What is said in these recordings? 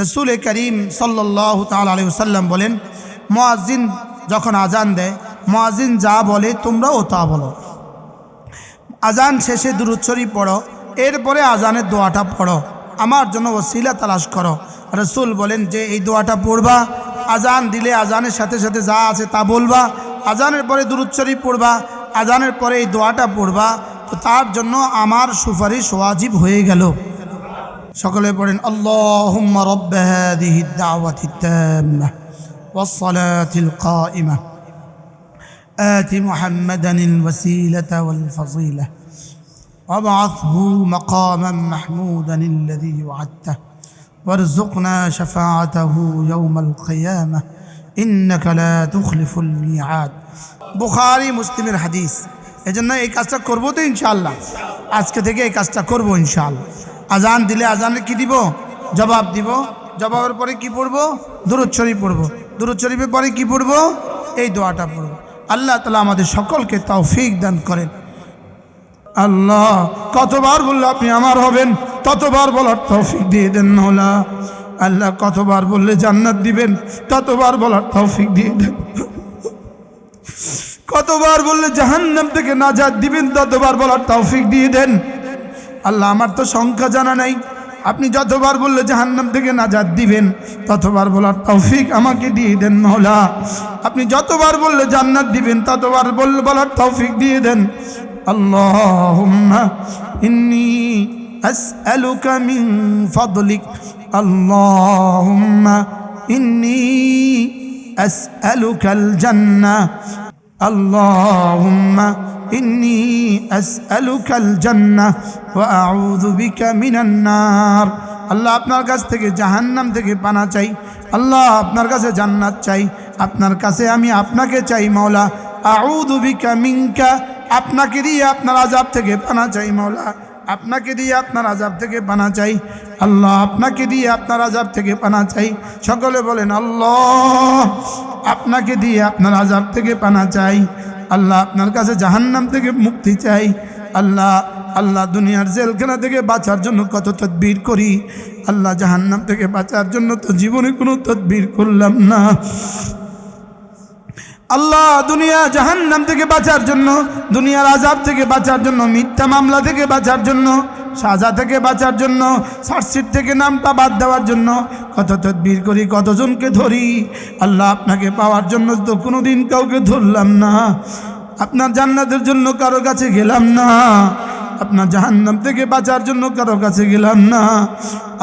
রসুল করিম সাল্লাহ তাল আলী সাল্লাম বলেন মোয়াজিন যখন আজান দেয় মোয়াজিন যা বলে তোমরাও তা বলো। আজান শেষে দুরুচ্ছরি পড়ো, এরপরে আজানের দোয়াটা পড়ো। আমার জন্য ওসিলা তালাশ করো। রসুল বলেন, যে এই দোয়াটা পড়বা আজান দিলে আজানের সাথে সাথে যা আছে তা বলবা। আজানের পরে দুরুচ্ছরি পড়বা আজানের পরে এই দোয়াটা পড়বা। তো তার জন্য আমার সুপারিশ ওয়াজিব হয়ে গেল। সকলে পড়েন আল্লাহুম্মা রব্ব হাদিহি দাওয়াতি তাম্মা والصلاة القائمة آت محمدا الوسيلة والفضيلة وابعثه مقاما محمودا الذي وعدته وارزقنا شفاعته يوم القيامة إنك لا تخلف الميعاد বুখারি মুসলিমের হাদিস এজন্য এই কাজটা করবো তো ইনশাআল্লাহ আজকে থেকে এই কাজটা করবো ইনশাআল্লাহ আজান দিলে আজানে কি দিব? জবাব দিব। জবাবের পরে কি পড়ব? দুরুদ শরীফ পড়ব। দুরুদ শরীফের পরে কি পড়ব? এই দোয়াটা পড়ব। আল্লাহ তালা আমাদের সকলকে তৌফিক দান করেন। আল্লাহ, কতবার বললে আপনি আমার হবেন? ততবার বলার তৌফিক দিয়ে দেন মৌলা আল্লাহ, কতবার বললে জান্নাত দিবেন? ততবার বলার তৌফিক দিয়ে দেন। কতবার বললে জাহান্নাম থেকে নাজাত দিবেন? ততবার বলার তৌফিক দিয়ে দেন। আল্লাহ আমার তো সংখ্যা জানা নাই আপনি যতবার বললে জাহান্নাম থেকে নাজাত দিবেন ততবার বলার তৌফিক আমাকে দিয়ে দেন মহলা আপনি যতবার বললে জান্নাত দিবেন ততবার বললে বলার তৌফিক দিয়ে দেন আল্লাহুম্মা ইন্নি আসআলুকা মিন ফাদলিক আল্লাহুম্মা ইন্নি আসআলুকাল জান্নাহ اللهم إني أسألك الجنة وأعوذ بك من النار আল্লাহ আপনার কাছ থেকে জাহান্নাম থেকে পানা চাই আল্লাহ আপনার কাছে জান্নাত চাই আপনার কাছে আমি আপনাকে চাই মাওলা আউদু বিকা মিনকা আপনাকে দিয়ে আপনার আজাব থেকে পানা চাই মাওলা আপনাকে দিয়ে আপনার আজাব থেকে পানা চাই আল্লাহ আপনাকে দিয়ে আপনার আজাব থেকে পানা চাই সকলে বলেন আল্লাহ আপনাকে দিয়ে আপনার আজাব থেকে পানা চাই আল্লাহ আপনার কাছে জাহান্নাম থেকে মুক্তি চাই। আল্লাহ আল্লাহ দুনিয়ার জেলখানা থেকে বাঁচার জন্য কত তদবির করি। আল্লাহ জাহান্নাম থেকে বাঁচার জন্য তো জীবনে কোনো তদবির করলাম না। আল্লাহ দুনিয়া জাহান্নাম থেকে বাঁচার জন্য, দুনিয়ার আজাব থেকে বাঁচার জন্য, মিথ্যা মামলা থেকে বাঁচার জন্য সাজা থেকে বাঁচার জন্য সার্কশিট থেকে নামটা বাদ দেওয়ার জন্য, কত তদবির করি, কতজনকে ধরি, আল্লাহ আপনাকে পাওয়ার জন্য তো কোনো দিন কাউকে ধরলাম না। আপনার জান্নাতের জন্য কারও কাছে গেলাম না। আপনার জাহান্নাম থেকে বাঁচার জন্য কারও কাছে গেলাম না।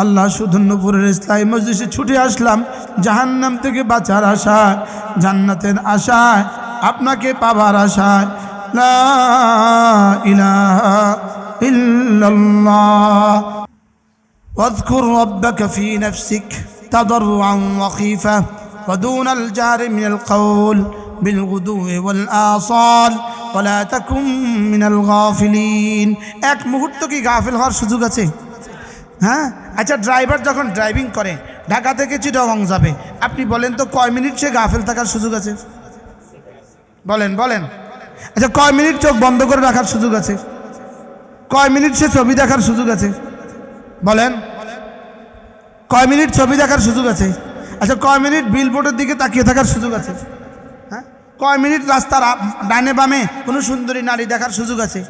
আল্লাহ সুধন্যপুরের ইসলাই মসজিদে ছুটে আসলাম, জাহান্নাম থেকে বাঁচার আশায়, জান্নাতের আশায়, আপনাকে পাবার আশায়। লা ইলাহা ইল্লাল্লাহ واذكر ربك في نفسك تضرعا وخيفة ودون الجهر من القول بالغدو والآصال ولا تكن من الغافلين এক মুহূর্ত কি গাফিল হওয়ার সুযোগ আছে হ্যাঁ আচ্ছা ড্রাইভার যখন ড্রাইভিং করে ঢাকা থেকে চিটাগং যাবে আপনি বলেন তো কয় মিনিট সে গাফিল থাকার সুযোগ আছে বলেন বলেন আচ্ছা কয় মিনিট চোখ বন্ধ করে রাখার সুযোগ আছে কয় মিনিট সে ছবি দেখার সুযোগ আছে? বলেন। কয় মিনিট ছবি দেখার সুযোগ আছে? আচ্ছা কয় মিনিট বিলবোর্ডের দিকে তাকিয়ে থাকার সুযোগ আছে? হ্যাঁ? কয় মিনিট রাস্তার ডানে বামে কোনো সুন্দরী নারী দেখার সুযোগ আছে?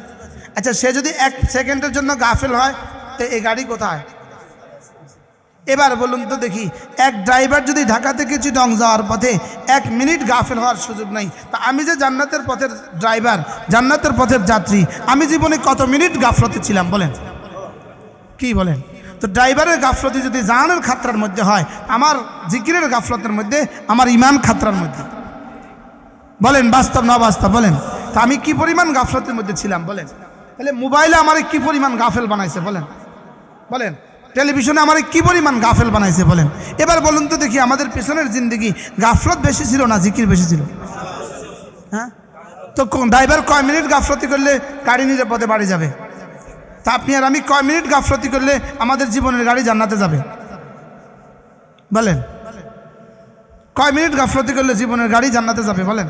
আচ্ছা সে যদি এক সেকেন্ডের জন্য গাফেল হয়, তো এই গাড়ি কোথায়? এবার বলুন তো দেখি, এক ড্রাইভার যদি ঢাকা থেকে চিটং যাওয়ার পথে এক মিনিট গাফেল হওয়ার সুযোগ নাই, তা আমি যে জান্নাতের পথের ড্রাইভার জান্নাতের পথের যাত্রী, আমি জীবনে কত মিনিট গাফলতে ছিলাম বলেন? কি বলেন? তো ড্রাইভারের গাফলতি যদি জানের খাতরার মধ্যে হয়, আমার জিকিরের গাফলতের মধ্যে, আমার ইমান খাতরার মধ্যে। বলেন, বাস্তব না বাস্তব বলেন। তা আমি কি পরিমাণ গাফলতের মধ্যে ছিলাম, বলেন? তাহলে মোবাইলে আমার কি পরিমাণ গাফেল বানাইছে, বলেন? বলেন। টেলিভিশনে আমার কি পরিমাণ গাফেল বানাইছে বলেন? এবার বলুন তো দেখি, আমাদের পেছনের জিন্দগি গাফলত বেশি ছিল না জিকির বেশি ছিল? হ্যাঁ? তো ড্রাইভার কয় মিনিট গাফলতি করলে গাড়ি নিরাপদে বাড়ি যাবে? তা আপনি আর আমি কয় মিনিট গাফলতি করলে আমাদের জীবনের গাড়ি জান্নাতে যাবে? বলেন। কয় মিনিট গাফলতি করলে জীবনের গাড়ি জান্নাতে যাবে? বলেন।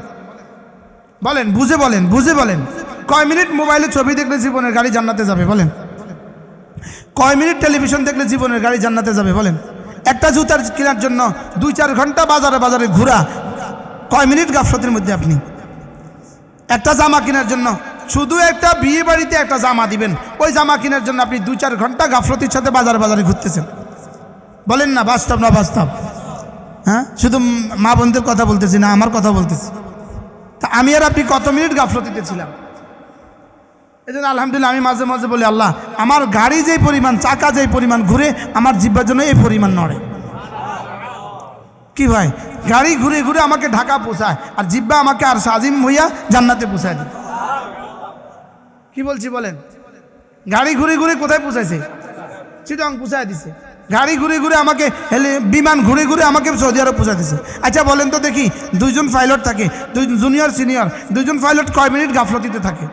বলেন, বুঝে বলেন বুঝে বলেন। কয় মিনিট মোবাইলে ছবি দেখলে জীবনের গাড়ি জান্নাতে যাবে? বলেন। কয় মিনিট টেলিভিশন দেখলে জীবনের গাড়ি জান্নাতে যাবে বলেন? একটা জুতার কেনার জন্য দুই চার ঘণ্টা বাজারে বাজারে ঘোরা। কয় মিনিট গাফলতির মধ্যে আপনি? একটা জামা কেনার জন্য, শুধু একটা বিয়ে বাড়িতে একটা জামা দিবেন। ওই জামা কেনার জন্য আপনি দুই চার ঘণ্টা গাফলতির সাথে বাজারে বাজারে ঘুরতেছেন। বলেন না, বাস্তব না বাস্তব হ্যাঁ? শুধু মা বোনদের কথা বলতেছি না, আমার কথা বলতেছি। তা আমি আর আপনি কত মিনিট গাফলতিতে ছিলাম? এই জন্য আলহামদুলিল্লাহ আমি মাঝে মাঝে বলি, আল্লাহ, আমার গাড়ি যেই পরিমাণ, চাকা যেই পরিমাণ ঘুরে, আমার জিব্বার জন্য এই পরিমাণ নড়ে। কি ভাই? গাড়ি ঘুরে ঘুরে আমাকে ঢাকা পোষায়, আর জিব্বা আমাকে আর সাজিম হইয়া জান্নাতে পোষায় দেয় কি বলছি বলেন? গাড়ি ঘুরে ঘুরে কোথায় পোষাইছে? চিটং পোষায় দিছে। গাড়ি ঘুরে ঘুরে আমাকে হেলে বিমান ঘুরে ঘুরে আমাকে সৌদি আরব পোষায় দিছে। আচ্ছা বলেন তো দেখি, দুইজন পাইলট থাকে দুই জুনিয়র, সিনিয়র, দুইজন পাইলট কয় মিনিট গাফলতিতে থাকে?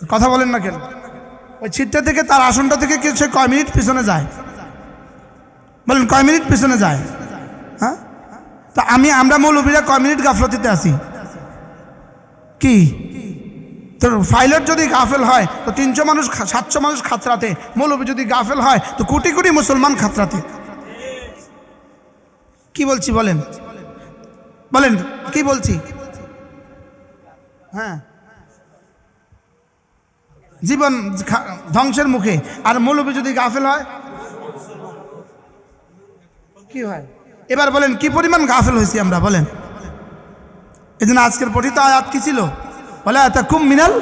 কথা বলেন না কেন? ওই ছিটটা থেকে তার আসনটা থেকে কে সে কয় মিনিট পিছনে যায়? বলেন, কয় মিনিট পিছনে যায়? হ্যাঁ? তা আমি, আমরা মৌলবীরা কয় মিনিট গাফলতিতে আসি কি? তো পাইলট যদি গাফেল হয়, তো তিনশো মানুষ সাতশো মানুষ খাতরাতে। মৌলবী যদি গাফেল হয়, তো কোটি কোটি মুসলমান খাতরাতে। কি বলছি বলেন? বলেন, কি বলছি? হ্যাঁ। জীবন ধ্বংসের মুখে। আর মৌলবী যদি গাফেল হয়? কি হয়? এবার বলেন, কি পরিমাণ গাফেল হয়েছি আমরা, বলেন? এই জন্য আজকের পঠিত আয়াত কি ছিল? বলে এত কুম মিনাল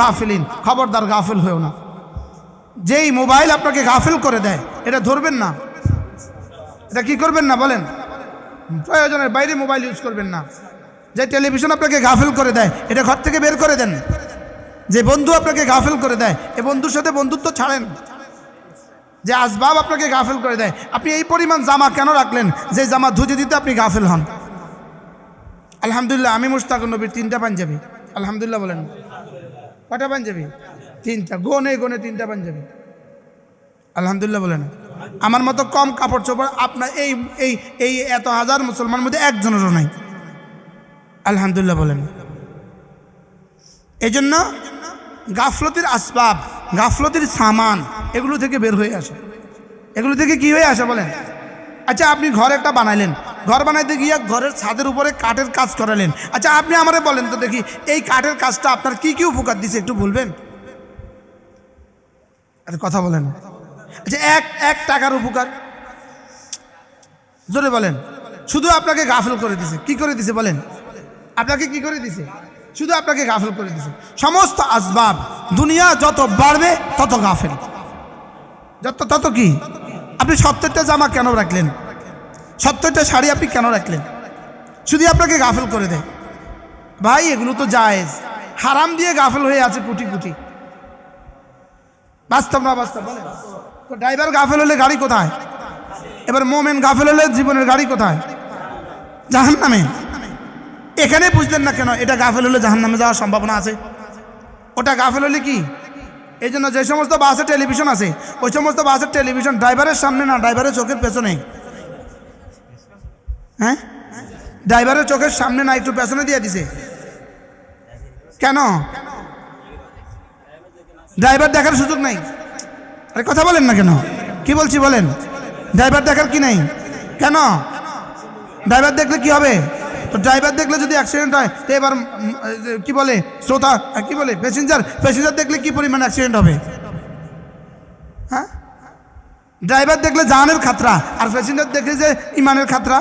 গাফিলিন। খবরদার গাফেল হয়েও না। যেই মোবাইল আপনাকে গাফেল করে দেয়, এটা ধরবেন না। এটা কি করবেন না, বলেন? প্রয়োজনের বাইরে মোবাইল ইউজ করবেন না। যে টেলিভিশন আপনাকে গাফেল করে দেয়, এটা ঘর থেকে বের করে দেন। যে বন্ধু আপনাকে গাফেল করে দেয়, এ বন্ধুর সাথে বন্ধুত্ব ছাড়েন। যে আসবাব আপনাকে গাফেল করে দেয়, আপনি এই পরিমাণ জামা কেন রাখলেন? যে জামা ধুতে দিতে আপনি গাফেল হন। আলহামদুলিল্লাহ, আমি মুস্তাক নবীর তিনটা পাঞ্জাবি। আলহামদুলিল্লাহ বলেন। কটা পাঞ্জাবি? তিনটা। গোনে গোনে তিনটা পাঞ্জাবি। আলহামদুলিল্লাহ বলেন। আমার মতো কম কাপড় চোপড় আপনার এই এই এই এত হাজার মুসলমানের মধ্যে একজনেরও নাই। আলহামদুলিল্লাহ বলেন। এই জন্য গাফলতির আসবাব, গাফলতির সামান এগুলো থেকে বের হয়ে আসে। এগুলো থেকে কি হয়ে আসে বলেন? আচ্ছা আপনি ঘর একটা বানাইলেন। ঘর বানাইতে গিয়ে ঘরের ছাদের উপরে কাঠের কাজ করালেন। আচ্ছা আপনি আমারে বলেন তো দেখি, এই কাঠের কাজটা আপনার কি কি উপকার দিছে একটু বলবেন? আরে, কথা বলেন। আচ্ছা এক এক টাকার উপকার। জোরে বলেন। শুধু আপনাকে গাফেল করে দিছে। কি করে দিছে বলেন? আপনাকে কি করে দিছে? শুধু আপনাকে গাফেল করে দিছে। সমস্ত আসবাব, দুনিয়া যত বাড়বে, তত গাফেল। যত, তত কি? আপনি সত্তরটা জামা কেন রাখলেন? সত্তরটা শাড়ি আপনি কেন রাখলেন? শুধু আপনাকে গাফেল করে দেয়। ভাই, এগুলো তো জায়েজ। হারাম দিয়ে গাফেল হয়ে আছে কোটি কোটি। বাস্তব না বাস্তব? বলেন। তো ড্রাইভার গাফেল হলে গাড়ি কোথায়? এবার মোমেন গাফেল হলে জীবনের গাড়ি কোথায়? জাহান নামে এখানে বুঝলেন না কেন? এটা গাফেল হলে জাহান নামে যাওয়ার সম্ভাবনা আছে। ওটা গাফেল হলে কি? এই জন্য যে সমস্ত বাসে টেলিভিশন আছে, ওই সমস্ত বাসের টেলিভিশন ড্রাইভারের সামনে না, ড্রাইভারের চোখের পেছনে? হ্যাঁ? ড্রাইভারের চোখের সামনে না, একটু পেছনে দিয়ে দিছে। কেন? ড্রাইভার দেখার সুযোগ নাই। আরে কথা বলেন না কেন? কি বলছি বলেন? ড্রাইভার দেখার কি নাই? কেন? ড্রাইভার দেখলে কি হবে? ড্রাইভার দেখলে যদি অ্যাক্সিডেন্ট হয়, তো এবার কি বলে, শ্রোতা কি বলে প্যাসেঞ্জার প্যাসেঞ্জার দেখলে কি পরিমাণ অ্যাক্সিডেন্ট হবে? হ্যাঁ? ড্রাইভার দেখলে জাহানের খাতরা, আর প্যাসেঞ্জার দেখলে যে ইমানের খাতরা।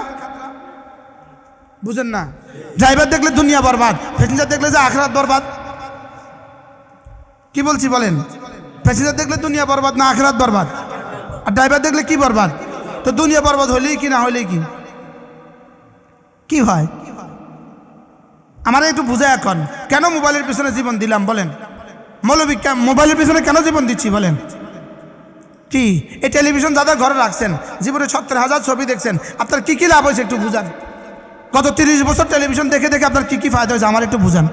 বুঝেন না? ড্রাইভার দেখলে দুনিয়া বরবাদ প্যাসেঞ্জার দেখলে যে আখরাত বরবাদ। কি বলছি বলেন? প্যাসেঞ্জার দেখলে দুনিয়া বরবাদ না আখরাত বরবাদ? আর ড্রাইভার দেখলে কি বরবাদ? তো দুনিয়া বরবাদ হলেই কি, না হলেই কি? কি হয়? আমার একটু বুঝায় এখন, কেন মোবাইলের পিছনে জীবন দিলাম বলেন? মৌলবী মোবাইলের পিছনে কেন জীবন দিচ্ছি বলেন? কি? এই টেলিভিশন যাদের ঘরে রাখছেন, জীবনে সত্তর হাজার ছবি দেখছেন, আপনার কি কি লাভ হয়েছে একটু বুঝান। গত তিরিশ বছর টেলিভিশন দেখে দেখে আপনার কি কি ফায়দা হয়েছে আমার একটু বুঝান।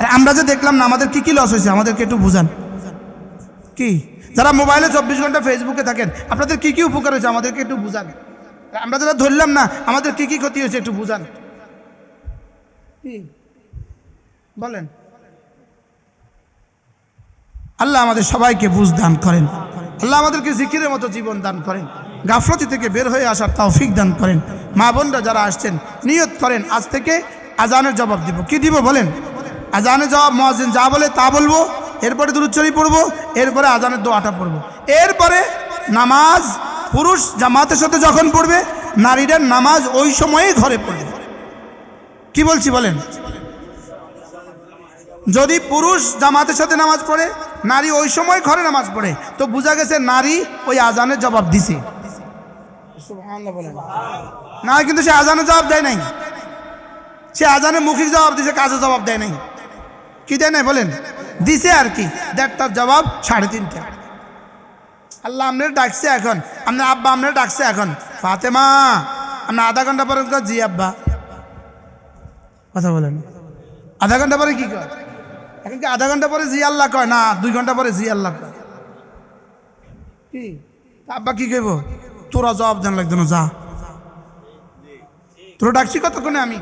আর আমরা যে দেখলাম না, আমাদের কি কি লস হয়েছে আমাদেরকে একটু বুঝান। কি? যারা মোবাইলে চব্বিশ ঘণ্টা ফেসবুকে থাকেন, আপনাদের কি কি উপকার হয়েছে আমাদেরকে একটু বুঝান। আমরা যারা ধরলাম না, আমাদের কি কি ক্ষতি হয়েছে একটু বুঝান। বলেন। আল্লাহ আমাদের সবাইকে বুঝ দান করেন। আল্লাহ আমাদেরকে জিকিরের মতো জীবন দান করেন। গাফলতি থেকে বের হয়ে আসার তৌফিক দান করেন। মা বোনরা যারা আসছেন, নিয়ত করেন, আজ থেকে আজানের জবাব দিব। কি দিব বলেন? আজানের জবাব মহাজিন যা বলে তা বলব, এরপরে দুরুচ্চরি পড়ব, এরপরে আজানের দোয়াটা পড়ব। এরপরে নামাজ পুরুষ জামাতের সাথে যখন পড়বে, নারীরা নামাজ ওই সময়েই ঘরে পড়বে। কি বলছি বলেন? যদি পুরুষ জামাতের সাথে নামাজ পড়ে নারী ওই সময় ঘরে নামাজ পড়ে তো বোঝা গেছে নারী ওই আজানের জবাব দিছে। না কিন্তু সে আজানের জবাব দেয় নাই। সে আজানে মুখিক জবাব দিছে কাজে জবাব দেয় নাই। কি দেয় নাই বলেন? দিছে আর কি। দেড়টার জবাব সাড়ে তিনটা। আল্লাহ আপনার ডাকছে এখন। আপনার আব্বা আপনার ডাকছে এখন। ফাতেমা আপনার আধা ঘণ্টা পরে জি আব্বা। বলেন। আধা ঘণ্টা পরে কি কয়? এখন কি আধা ঘণ্টা পরে জি আল্লাহ কয়? না, দুই ঘণ্টা পরে জি আল্লাহ কয়। কি? আব্বা কি কইব? তোরা জবাব দেন লাগতো না, যা। তোরা ডাকছি কতক্ষণে আমি?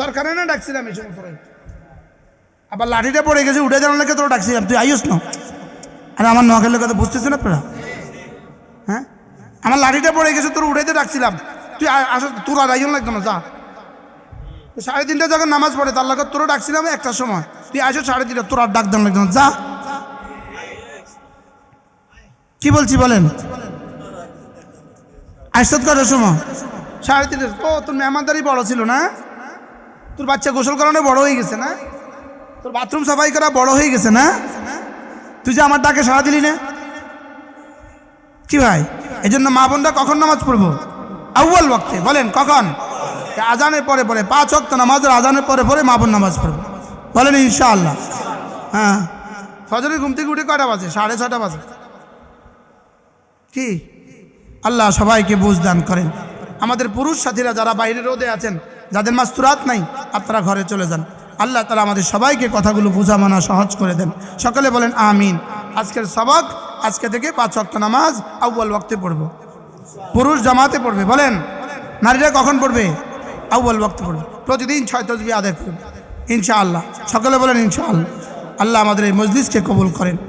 দরকার না ডাকছিলাম এই সময় আবার লাঠিটা পড়ে গেছে, উঠে জানার লেগে তোরা ডাকছিলাম। তুই আইস না। আরে আমার নোয়াখালীর কথা না আপনারা হ্যাঁ? আমার লাঠিটা পড়ে গেছে, তোর উঠাইতে ডাকছিলাম। তুই আসো, তোর আইন লাগতো না, যা। সাড়ে তিনটা যখন নামাজ পড়ে, তার লাগে তোরা ডাকছিলাম একটার সময়। তুই আসো সাড়ে তিনটা, তোর ডাক দাম লাগতো না। যা। কি বলছি বলেন? আসত কটার সময়? সাড়ে তিনটে ও, তোর মেহমানদারি বড় ছিল না? তোর বাচ্চা গোসল করানো বড় হয়ে গেছে না? তোর বাথরুম সাফাই করা বড় হয়ে গেছে না? তুই যে আমার ডাকে সাড়া দিলি না? কি ভাই? এই জন্য মা বোনরা কখন নামাজ পড়ব? আউ্বাল ওয়াক্তে। বলেন, কখন? আজানের পরে পরে পাঁচ অক্ত নামাজের আজানের পরে পরে মা নামাজ পড়বে। বলেন ইনশাআল্লাহ। হ্যাঁ। ফজরের ঘুম থেকে উঠে কটা বাজে? সাড়ে ছটা বাজে। কি? আল্লাহ সবাইকে বুঝ দান করেন। আমাদের পুরুষ সাথীরা যারা বাইরে রোদে আছেন, যাদের মাস্তুরাত নাই, আপনারা ঘরে চলে যান। আল্লাহ তালা আমাদের সবাইকে কথাগুলো বোঝা মানা সহজ করে দেন। সকলে বলেন আমিন। আজকের সবক, আজকে থেকে পাঁচ ওয়াক্ত নামাজ আউ্বাল ওয়াক্তে পড়ব। পুরুষ জামাতে পড়বে, বলেন। নারীরা কখন পড়বে? আউ্বাল বক্ত পড়বে। প্রতিদিন ছয় তসবি আদায় করবে। ইনশাআল্লাহ। সকলে বলেন ইনশাআল্লাহ। আল্লাহ আমাদের এই মজলিসকে কবুল করেন।